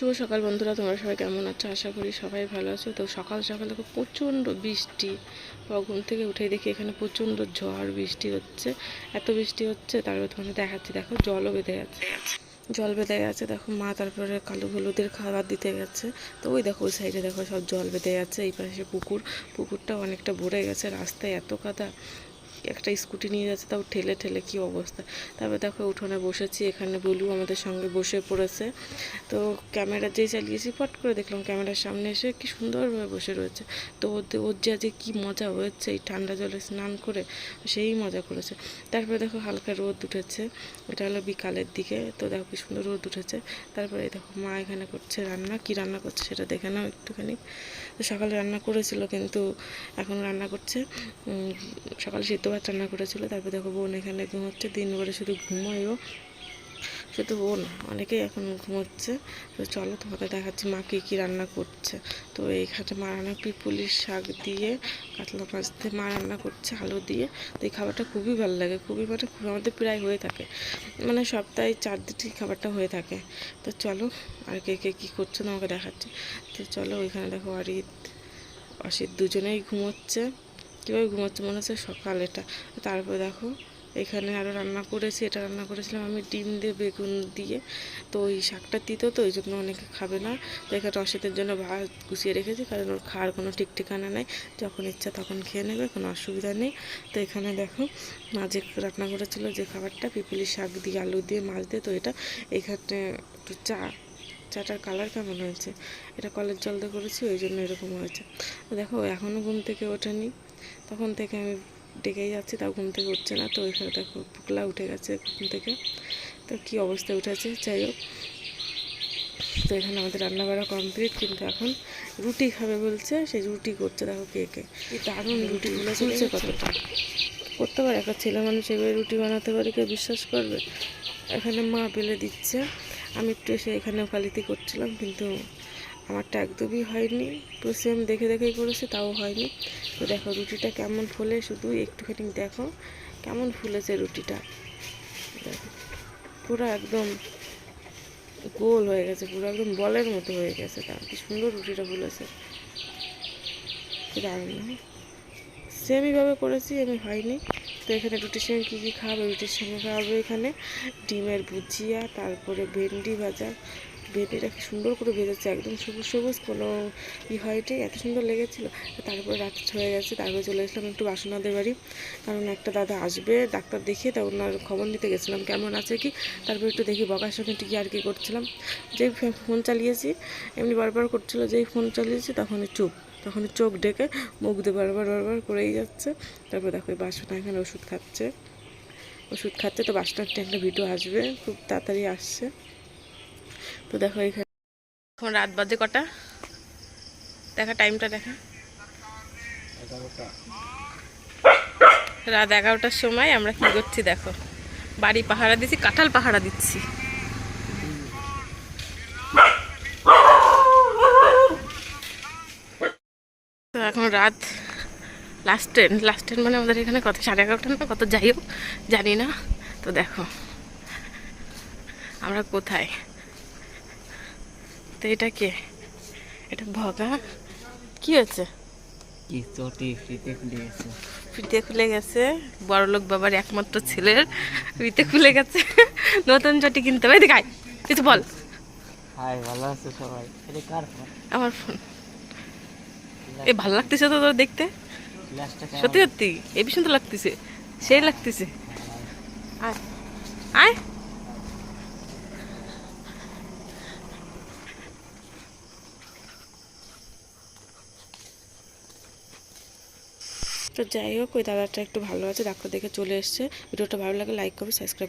শুভ সকাল বন্ধুরা, তোমরা সবাই কেমন আছো? আশা করি সবাই ভালো আছো। তো সকাল সকাল দেখো প্রচণ্ড বৃষ্টি। ঘুম থেকে উঠে দেখি এখানে প্রচণ্ড ঝড় বৃষ্টি হচ্ছে। এত বৃষ্টি হচ্ছে, তারপর তোমাকে দেখাচ্ছি, দেখো জলও বেঁধে গেছে। জল বেঁধে গেছে, দেখো মা তারপরে কালো হলুদের খাবার দিতে গেছে। তো ওই দেখো, ওই সাইডে দেখো সব জল বেঁধে গেছে, এই পাশে পুকুর। পুকুরটা অনেকটা ভরে গেছে, রাস্তায় এত কাদা। একটা স্কুটি নিয়ে যাচ্ছে, তাও ঠেলে ঠেলে কি অবস্থা? তারপর দেখো উঠোনে বসেছি, এখানে বলু আমাদের সঙ্গে বসে পড়েছে। তো ক্যামেরা যেই চালিয়েছি পট করে দেখলাম ক্যামেরার সামনে এসে কি সুন্দরভাবে বসে রয়েছে। তো ওর যে কী মজা হয়েছে, এই ঠান্ডা জলে স্নান করে সেই মজা করেছে। তারপরে দেখো হালকা রোদ উঠেছে, এটা হলো বিকালের দিকে, তো দেখো কি সুন্দর রোদ উঠেছে। তারপরে দেখো মা এখানে করছে রান্না, কি রান্না করছে সেটা দেখে নাও একটুখানি। তো সকালে রান্না করেছিল কিন্তু এখন রান্না করছে সকালে সিদ্ধ ভাত রান্না করেছিল, তারপর দেখো বোন এখানে ঘুমোচ্ছে দিন ভরে শুধু ঘুমোয়ও। শুধু ও না অনেকেই এখন ঘুমোচ্ছে। তো চলো তোমাকে দেখাচ্ছি মা কী কী রান্না করছে। তো এইখানে মা রান্না পিপুলির শাক দিয়ে, কাতলা মাছ দিয়ে, মা রান্না করছে আলু দিয়ে। তো এই খাবারটা খুবই ভালো লাগে, খুবই মানে খুব আমাদের প্রায় হয়ে থাকে। মানে সপ্তাহে চার দিনই খাবারটা হয়ে থাকে। তো চলো আর কে কে কী করছে তোমাকে দেখাচ্ছি। তো চলো ওইখানে দেখো অরিত, অসিত দুজনেই ঘুমোচ্ছে। কীভাবে ঘুমোচ্ছে মনে হচ্ছে সকাল এটা। তারপরে দেখো, এখানে আরও রান্না করেছি, এটা রান্না করেছিলাম আমি ডিম দিয়ে বেগুন দিয়ে। তো ওই শাকটা তিতো তো, ওই জন্য অনেকে খাবে না। তো এখানে অসিতের জন্য ভাত গুছিয়ে রেখেছি, কারণ ওর খাওয়ার কোনো ঠিক ঠিকানা নেই। যখন ইচ্ছা তখন খেয়ে নেবে, কোনো অসুবিধা নেই। তো এখানে দেখো, মা যে রান্না করেছিল যে খাবারটা, পিপিলি শাক দিয়ে, আলু দিয়ে, মাছ দিয়ে, তো এটা এখানে একটু চা, চাটার কালার কেমন হয়েছে? এটা কলের জল দিয়ে করেছি, ওই জন্য এরকম হয়েছে। দেখো এখনও ঘুম থেকে ওঠেনি। তখন থেকে আমি ডেকেই যাচ্ছি তাও ঘুম থেকে উঠছে না। তো ওইখানে দেখো পুকলা উঠে গেছে ঘুম থেকে। তো কী অবস্থায় উঠেছে? যাই হোক। তো এখানে আমাদের রান্না বাড়া কমপ্লিট কিন্তু এখন রুটি খাবে বলছে সেই রুটি করছে দেখো কে কে। কি দারুণ রুটিগুলো চলছে কতটা। করতে পারে একটা ছেলে মানুষ এভাবে রুটি বানাতে পারে কেউ বিশ্বাস করবে? এখানে মা বেলে দিচ্ছে। আমি একটু এসে এখানে ওকালিতি করছিলাম কিন্তু আমারটা একদমই হয়নি। পুরো সেম দেখে দেখেই করেছে, তাও হয়নি। তো দেখো, রুটিটা কেমন ফুলে শুধু একটুখানি দেখো, কেমন ফুলেছে রুটিটা। দেখো, পুরো একদম গোল হয়ে গেছে, পুরো একদম বলের মতো হয়ে গেছে। তা, কি সুন্দর রুটিটা ফুলেছে। দারুণ সেমইভাবে করেছি, আমি হয়নি। তো এখানে রুটির সঙ্গে কী কী খাবে? রুটির সঙ্গে খাওয়াবে এখানে ডিমের ভুজিয়া, তারপরে ভেন্ডি ভাজা ভেন্ডিটা কি সুন্দর করে ভেজেছে, একদম সবুজ সবুজ কোনো ই হয়নি, এত সুন্দর লেগেছিলো। তারপরে রাত হয়ে গেছে, তারপরে চলে এসলাম একটু বাসনাদের বাড়ি। কারণ একটা দাদা আসবে, ডাক্তার দেখিয়ে তা ওনার খবর নিতে গেছিলাম, কেমন আছে কি? তারপর একটু দেখি বকার সঙ্গে টিকি আর কি করছিলাম। যেই ফোন চালিয়েছি, এমনি বারবার করছিল, যেই ফোন চালিয়েছি তখনই চুপ তখন চোখ ডেকে মুখ দিয়ে বারবার বারবার করেই যাচ্ছে। তারপর দেখো বাসনা এখানে ওষুধ খাচ্ছে। ওষুধ খাচ্ছে তো বাসনার একটা ভিডিও আসবে, খুব তাড়াতাড়ি আসছে। তো দেখো এখানে এখন রাত বাজে কটা? দেখা টাইমটা দেখা। রাত এগারোটার সময় আমরা কি করছি দেখো। বাড়ি পাহারা দিচ্ছি কাঁঠাল পাহারা দিচ্ছি। তো এখন রাত লাস্ট ট্রেন লাস্ট ট্রেন মানে আমাদের এখানে কত? সাড়ে এগারোটা না কত? যাই হোক, জানি না। তো দেখো, আমরা কোথায়? তো এটা কে? এটা ভগা? কি হয়েছে? কি চটি ফ্রিতে খুলে গেছে। ফিতে খুলে গেছে। বড়লোক বাবার একমাত্র ছেলের ফিতে খুলে গেছে। নতুন চটি কিনতে হবে। দেখাই কিছু বল। হাই ভালো আছে সবাই? এটা কার ফোন? আমার ফোন। এ ভালো লাগতেছে তো তোর দেখতে? সত্যি সত্যি। এই ভীষণ তো লাগতেছে। সেই লাগতেছে। আয়। আয়। তো যাই হোক, ওই দাদাটা একটু ভালো আছে, ডাক্তার দেখে চলে এসছে। ভিডিওটা ভালো লাগে লাইক করবে সাবস্ক্রাইব